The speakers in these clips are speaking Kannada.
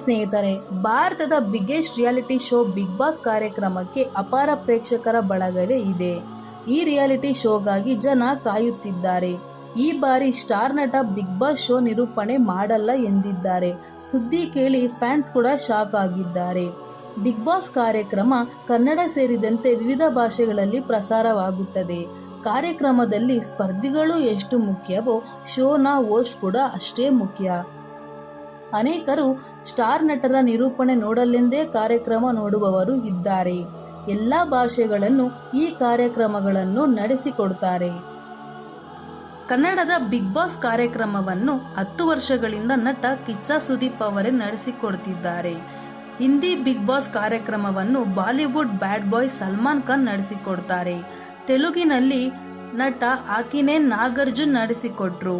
ಸ್ನೇಹಿತರೆ, ಭಾರತದ biggest reality show Bigg Boss ಕಾರ್ಯಕ್ರಮಕ್ಕೆ ಅಪಾರ ಪ್ರೇಕ್ಷಕರ ಬಳಗವೇ ಇದೆ. ಈ ರಿಯಾಲಿಟಿ ಶೋಗಾಗಿ ಜನ ಕಾಯುತ್ತಿದ್ದಾರೆ. ಈ ಬಾರಿ ಸ್ಟಾರ್ ನಟ ಬಿಗ್ ಬಾಸ್ ಶೋ ನಿರೂಪಣೆ ಮಾಡಲ್ಲ ಎಂದಿದ್ದಾರೆ. ಸುದ್ದಿ ಕೇಳಿ ಫ್ಯಾನ್ಸ್ ಕೂಡ ಶಾಕ್ ಆಗಿದ್ದಾರೆ. ಬಿಗ್ ಬಾಸ್ ಕಾರ್ಯಕ್ರಮ ಕನ್ನಡ ಸೇರಿದಂತೆ ವಿವಿಧ ಭಾಷೆಗಳಲ್ಲಿ ಪ್ರಸಾರವಾಗುತ್ತದೆ. ಕಾರ್ಯಕ್ರಮದಲ್ಲಿ ಸ್ಪರ್ಧಿಗಳು ಎಷ್ಟು ಮುಖ್ಯವೋ ಶೋನ ಹೋಸ್ಟ್ ಕೂಡ ಅಷ್ಟೇ ಮುಖ್ಯ. ಅನೇಕರು ಸ್ಟಾರ್ ನಟರ ನಿರೂಪಣೆ ನೋಡಲೆಂದೇ ಕಾರ್ಯಕ್ರಮ ನೋಡುವವರು ಇದ್ದಾರೆ. ಎಲ್ಲ ಭಾಷೆಗಳನ್ನು ಈ ಕಾರ್ಯಕ್ರಮಗಳನ್ನು ನಡೆಸಿಕೊಡುತ್ತಾರೆ ಕನ್ನಡದ ಬಿಗ್ ಬಾಸ್ ಕಾರ್ಯಕ್ರಮವನ್ನು ಹತ್ತು ವರ್ಷಗಳಿಂದ ನಟ ಕಿಚ್ಚ ಸುದೀಪ್ ಅವರೇ ನಡೆಸಿಕೊಡುತ್ತಿದ್ದಾರೆ ಹಿಂದಿ ಬಿಗ್ ಬಾಸ್ ಕಾರ್ಯಕ್ರಮವನ್ನು Bollywood bad boy Salman Khan ನಡೆಸಿಕೊಡ್ತಾರೆ. ತೆಲುಗಿನಲ್ಲಿ ನಟ ಆಕಿನೇ ನಾಗಾರ್ಜುನ್ ನಡೆಸಿಕೊಟ್ರು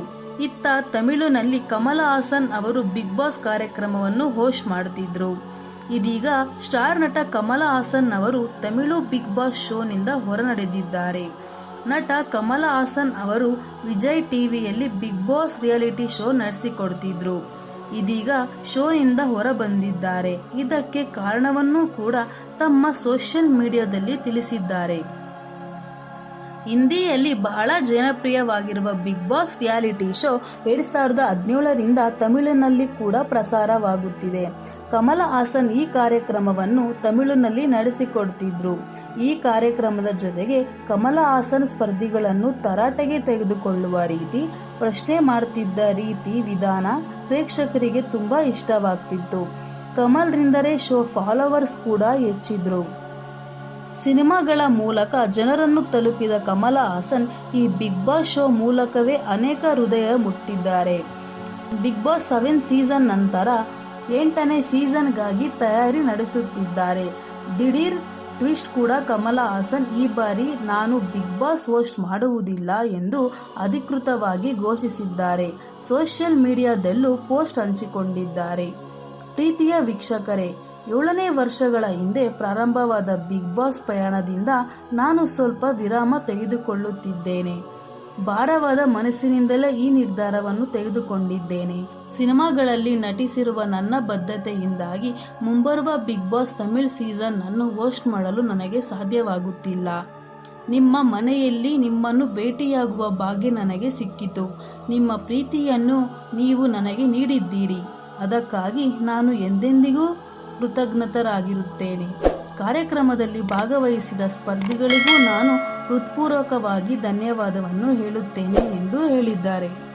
ಇತ್ತ ತಮಿಳುನಲ್ಲಿ ಕಮಲ ಹಾಸನ್ ಅವರು ಬಿಗ್ ಬಾಸ್ ಕಾರ್ಯಕ್ರಮವನ್ನು ಹೋಸ್ಟ್ ಮಾಡ್ತಿದ್ರು. ಇದೀಗ ಸ್ಟಾರ್ ನಟ ಕಮಲ ಹಾಸನ್ ಅವರು ತಮಿಳು ಬಿಗ್ ಬಾಸ್ ಶೋನಿಂದ ಹೊರನಡೆದಿದ್ದಾರೆ. ನಟ ಕಮಲ ಹಾಸನ್ ಅವರು ವಿಜಯ್ ಟಿವಿಯಲ್ಲಿ ಬಿಗ್ ಬಾಸ್ ರಿಯಾಲಿಟಿ ಶೋ ನಡೆಸಿಕೊಡ್ತಿದ್ರು. ಇದೀಗ ಶೋನಿಂದ ಹೊರ ಬಂದಿದ್ದಾರೆ ಇದಕ್ಕೆ ಕಾರಣವನ್ನೂ ಕೂಡ ತಮ್ಮ ಸೋಷಿಯಲ್ ಮೀಡಿಯಾದಲ್ಲಿ ತಿಳಿಸಿದ್ದಾರೆ. ಹಿಂದಿಯಲ್ಲಿ ಬಹಳ ಜನಪ್ರಿಯವಾಗಿರುವ ಬಿಗ್ ಬಾಸ್ ರಿಯಾಲಿಟಿ ಶೋ ಎರಡ್ ಸಾವಿರದ ಹದಿನೇಳರಿಂದ ತಮಿಳಿನಲ್ಲಿ ಕೂಡ ಪ್ರಸಾರವಾಗುತ್ತಿದೆ. ಕಮಲ ಹಾಸನ್ ಈ ಕಾರ್ಯಕ್ರಮವನ್ನು ತಮಿಳಿನಲ್ಲಿ ನಡೆಸಿಕೊಡ್ತಿದ್ರು. ಈ ಕಾರ್ಯಕ್ರಮದ ಜೊತೆಗೆ ಕಮಲ ಹಾಸನ್ ಸ್ಪರ್ಧಿಗಳನ್ನು ತರಾಟೆಗೆ ತೆಗೆದುಕೊಳ್ಳುವ ರೀತಿ, ಪ್ರಶ್ನೆ ಮಾಡ್ತಿದ್ದ ರೀತಿ ವಿಧಾನ ಪ್ರೇಕ್ಷಕರಿಗೆ ತುಂಬಾ ಇಷ್ಟವಾಗ್ತಿತ್ತು. ಕಮಲ್ರಿಂದಲೇ ಶೋ ಫಾಲೋವರ್ಸ್ ಕೂಡ ಹೆಚ್ಚಿದ್ರು. ಸಿನಿಮಾಗಳ ಮೂಲಕ ಜನರನ್ನು ತಲುಪಿದ ಕಮಲ ಹಾಸನ್ ಈ ಬಿಗ್ ಬಾಸ್ ಶೋ ಮೂಲಕವೇ ಅನೇಕ ಹೃದಯ ಮುಟ್ಟಿದ್ದಾರೆ. ಬಿಗ್ ಬಾಸ್ ಸೆವೆನ್ ಸೀಸನ್ ನಂತರ ಎಂಟನೇ ಸೀಸನ್ಗಾಗಿ ತಯಾರಿ ನಡೆಸುತ್ತಿದ್ದಾರೆ. ದಿಢೀರ್ ಟ್ವಿಸ್ಟ್ ಕೂಡ ಕಮಲ ಹಾಸನ್ ಈ ಬಾರಿ ನಾನು ಬಿಗ್ ಬಾಸ್ ಹೋಸ್ಟ್ ಮಾಡುವುದಿಲ್ಲ ಎಂದು ಅಧಿಕೃತವಾಗಿ ಘೋಷಿಸಿದ್ದಾರೆ. ಸೋಷಿಯಲ್ ಮೀಡಿಯಾದಲ್ಲೂ ಪೋಸ್ಟ್ ಹಂಚಿಕೊಂಡಿದ್ದಾರೆ. ಪ್ರೀತಿಯ ವೀಕ್ಷಕರೇ ಏಳನೇ ವರ್ಷಗಳ ಹಿಂದೆ ಪ್ರಾರಂಭವಾದ ಬಿಗ್ ಬಾಸ್ ಪ್ರಯಾಣದಿಂದ ನಾನು ಸ್ವಲ್ಪ ವಿರಾಮ ತೆಗೆದುಕೊಳ್ಳುತ್ತಿದ್ದೇನೆ. ಭಾರವಾದ ಮನಸ್ಸಿನಿಂದಲೇ ಈ ನಿರ್ಧಾರವನ್ನು ತೆಗೆದುಕೊಂಡಿದ್ದೇನೆ. ಸಿನಿಮಾಗಳಲ್ಲಿ ನಟಿಸಿರುವ ನನ್ನ ಬದ್ಧತೆಯಿಂದಾಗಿ ಮುಂಬರುವ ಬಿಗ್ ಬಾಸ್ ತಮಿಳ್ ಸೀಸನ್ ಅನ್ನು ಹೋಸ್ಟ್ ಮಾಡಲು ನನಗೆ ಸಾಧ್ಯವಾಗುತ್ತಿಲ್ಲ. ನಿಮ್ಮ ಮನೆಯಲ್ಲಿ ನಿಮ್ಮನ್ನು ಭೇಟಿಯಾಗುವ ಭಾಗ್ಯ ನನಗೆ ಸಿಕ್ಕಿತು. ನಿಮ್ಮ ಪ್ರೀತಿಯನ್ನು ನೀವು ನನಗೆ ನೀಡಿದ್ದೀರಿ. ಅದಕ್ಕಾಗಿ ನಾನು ಎಂದೆಂದಿಗೂ ಕೃತಜ್ಞತರಾಗಿರುತ್ತೇನೆ. ಕಾರ್ಯಕ್ರಮದಲ್ಲಿ ಭಾಗವಹಿಸಿದ ಸ್ಪರ್ಧಿಗಳಿಗೂ ನಾನು ಹೃತ್ಪೂರ್ವಕವಾಗಿ ಧನ್ಯವಾದವನ್ನು ಹೇಳುತ್ತೇನೆ ಎಂದು ಹೇಳಿದ್ದಾರೆ.